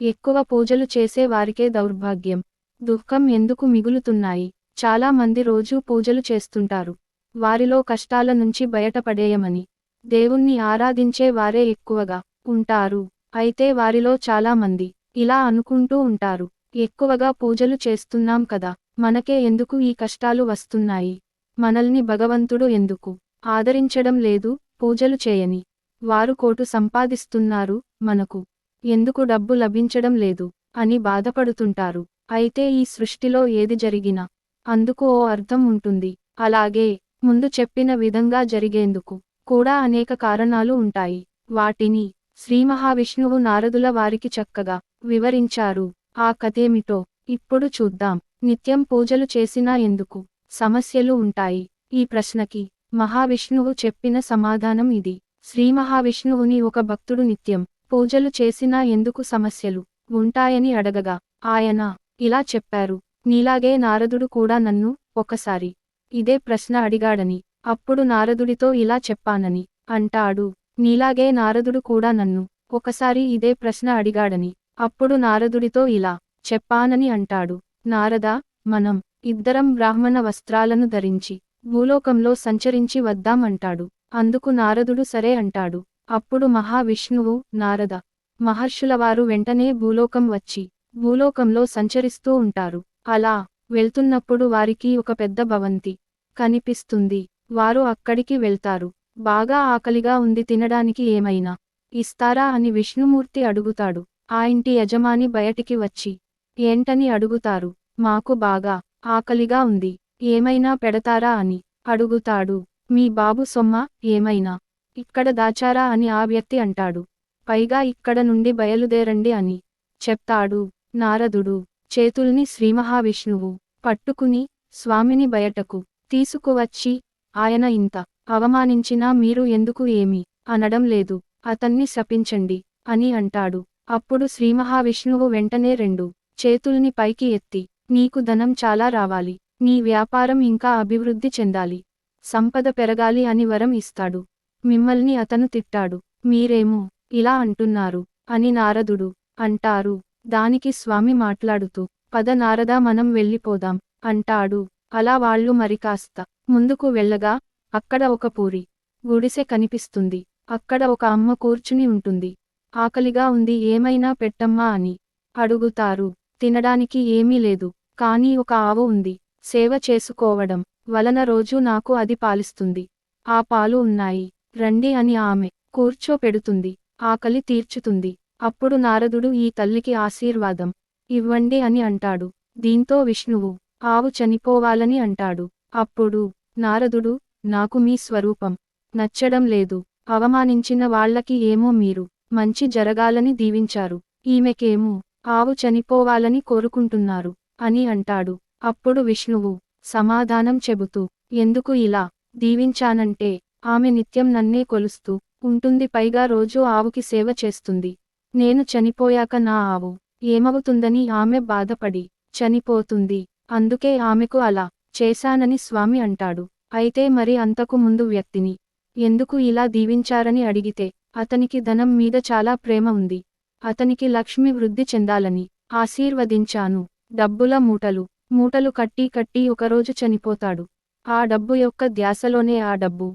ఎక్కువ పూజలు చేసే వారికే దౌర్భాగ్యం. దుఃఖం ఎందుకు మిగులుతున్నాయి? చాలా మంది రోజూ పూజలు చేస్తుంటారు. వారిలో కష్టాల నుంచి బయటపడేయమని. దేవుణ్ణి ఆరాధించే వారే ఎక్కువగా ఉంటారు. అయితే వారిలో చాలా మంది ఇలా అనుకుంటూ ఉంటారు. ఎక్కువగా పూజలు చేస్తున్నాం కదా మనకే ఎందుకు ఈ కష్టాలు వస్తున్నాయి? మనల్ని భగవంతుడు ఎందుకు ఆదరించడం లేదు? పూజలు చేయని వారు కోటు సంపాదిస్తున్నారు మనకు. ఎందుకు డబ్బు లభించడం లేదు? అని బాధపడుతుంటారు. అయితే ఈ సృష్టిలో ఏది జరిగినా అందుకు ఓ అర్థం ఉంటుంది. అలాగే ముందు చెప్పిన విధంగా జరిగేందుకు కూడా అనేక కారణాలు ఉంటాయి. వాటిని శ్రీ మహావిష్ణువు నారదుల వారికి చక్కగా వివరించారు. ఆ కథేమిటో ఇప్పుడు చూద్దాం. నిత్యం పూజలు చేసినా ఎందుకు సమస్యలు ఉంటాయి? ఈ ప్రశ్నకి మహావిష్ణువు చెప్పిన సమాధానం ఇది. శ్రీ మహావిష్ణువుని ఒక భక్తుడు నిత్యం పూజలు చేసినా ఎందుకు సమస్యలు? ఉంటాయని అడగగా. ఆయన ఇలా చెప్పారు. నీలాగే నారదుడు కూడా నన్ను ఒకసారి ఇదే ప్రశ్న అడిగాడని. అప్పుడు నారదుడితో ఇలా చెప్పానని. అంటాడు. నీలాగే నారదుడు కూడా నన్ను ఒకసారి ఇదే ప్రశ్న అడిగాడని. అప్పుడు నారదుడితో ఇలా చెప్పానని అంటాడు. నారద మనం ఇద్దరం బ్రాహ్మణ వస్త్రాలను ధరించి భూలోకంలో సంచరించి వద్దాం అంటాడు. అందుకు నారదుడు సరే అంటాడు. అప్పుడు మహావిష్ణువు నారద మహర్షులవారు వెంటనే భూలోకం వచ్చి భూలోకంలో సంచరిస్తూ ఉంటారు. అలా వెళ్తున్నప్పుడు వారికి ఒక పెద్ద భవంతి కనిపిస్తుంది. వారు అక్కడికి వెళ్తారు. బాగా ఆకలిగా ఉంది తినడానికి ఏమైనా ఇస్తారా అని విష్ణుమూర్తి అడుగుతాడు. ఆ ఇంటి యజమాని బయటికి వచ్చి ఏంటని అడుగుతారు. మాకు బాగా ఆకలిగా ఉంది. ఏమైనా పెడతారా అని అడుగుతాడు. మీ బాబు సొమ్మ ఏమైనా ఇక్కడ దాచారా అని ఆ వ్యక్తి అంటాడు. పైగా ఇక్కడ నుండి బయలుదేరండి అని చెప్తాడు నారదుడు. చేతుల్ని శ్రీమహావిష్ణువు పట్టుకుని స్వామిని బయటకు తీసుకువచ్చి ఆయన ఇంత అవమానించినా మీరు ఎందుకు ఏమి అనడం లేదు. అతన్ని శపించండి అని అంటాడు. అప్పుడు శ్రీమహావిష్ణువు వెంటనే రెండు చేతుల్ని పైకి ఎత్తి నీకు ధనం చాలా రావాలి. నీ వ్యాపారం ఇంకా అభివృద్ధి చెందాలి. సంపద పెరగాలి అని వరం ఇస్తాడు. మిమ్మల్ని అతను తిట్టాడు. మీరేమో ఇలా అంటున్నారు అని నారదుడు అంటారు. దానికి స్వామి మాట్లాడుతూ పద నారదా మనం వెళ్ళిపోదాం అంటాడు. అలా వాళ్ళు మరికాస్త ముందుకు వెళ్ళగా అక్కడ ఒక పూరి గుడిసె కనిపిస్తుంది. అక్కడ ఒక అమ్మ కూర్చుని ఉంటుంది. ఆకలిగా ఉంది ఏమైనా పెట్టమ్మా అని అడుగుతారు. తినడానికి ఏమీ లేదు కానీ ఒక ఆవు ఉంది. సేవ చేసుకోవడం వలన రోజు నాకు అది పాలిస్తుంది. ఆ పాలు ఉన్నాయి. రండి అని ఆమె కూర్చోపెడుతుంది ఆకలి తీర్చుతుంది. అప్పుడు నారదుడు ఈ తల్లికి ఆశీర్వాదం ఇవ్వండి అని అంటాడు. దీంతో విష్ణువు ఆవు చనిపోవాలని అంటాడు. అప్పుడు నారదుడు నాకు మీ స్వరూపం నచ్చడం లేదు. అవమానించిన వాళ్ళకి ఏమో మీరు మంచి జరగాలని దీవించారు. ఈమెకేమో ఆవు చనిపోవాలని కోరుకుంటున్నారు అని అంటాడు. అప్పుడు విష్ణువు సమాధానం చెబుతూ ఎందుకు ఇలా దీవించానంటే ఆమె నిత్యం నన్నే కొలుస్తూ ఉంటుంది పైగా రోజూ ఆవుకి సేవ చేస్తుంది. నేను చనిపోయాక నా ఆవు ఏమవుతుందని ఆమె బాధపడి చనిపోతుంది. అందుకే ఆమెకు అలా చేశానని స్వామి అంటాడు. అయితే మరి అంతకు ముందు వ్యక్తిని ఎందుకు ఇలా దీవించారని అడిగితే అతనికి ధనం మీద చాలా ప్రేమ ఉంది. అతనికి లక్ష్మి వృద్ధి చెందాలని ఆశీర్వదించాను. డబ్బుల మూటలు మూటలు కట్టి కట్టి ఒకరోజు చనిపోతాడు. ఆ డబ్బు యొక్క ధ్యాసలోనే ఆ డబ్బు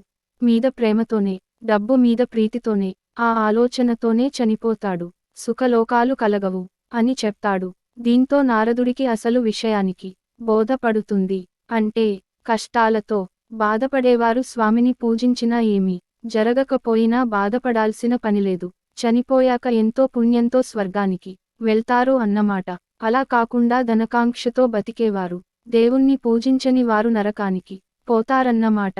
మీద ప్రేమతోనే డబ్బు మీద ప్రీతితోనే ఆ ఆలోచనతోనే చనిపోతాడు. సుఖలోకాలు కలగవు అని చెప్తాడు. దీంతో నారదుడికి అసలు విషయానికి బోధపడుతుంది. అంటే కష్టాలతో బాధపడేవారు స్వామిని పూజించినా ఏమీ జరగకపోయినా బాధపడాల్సిన పనిలేదు. చనిపోయాక ఎంతో పుణ్యంతో స్వర్గానికి వెళ్తారు అన్నమాట. అలా కాకుండా ధనకాంక్షతో బతికేవారు. దేవుణ్ణి పూజించని వారు నరకానికి పోతారన్నమాట.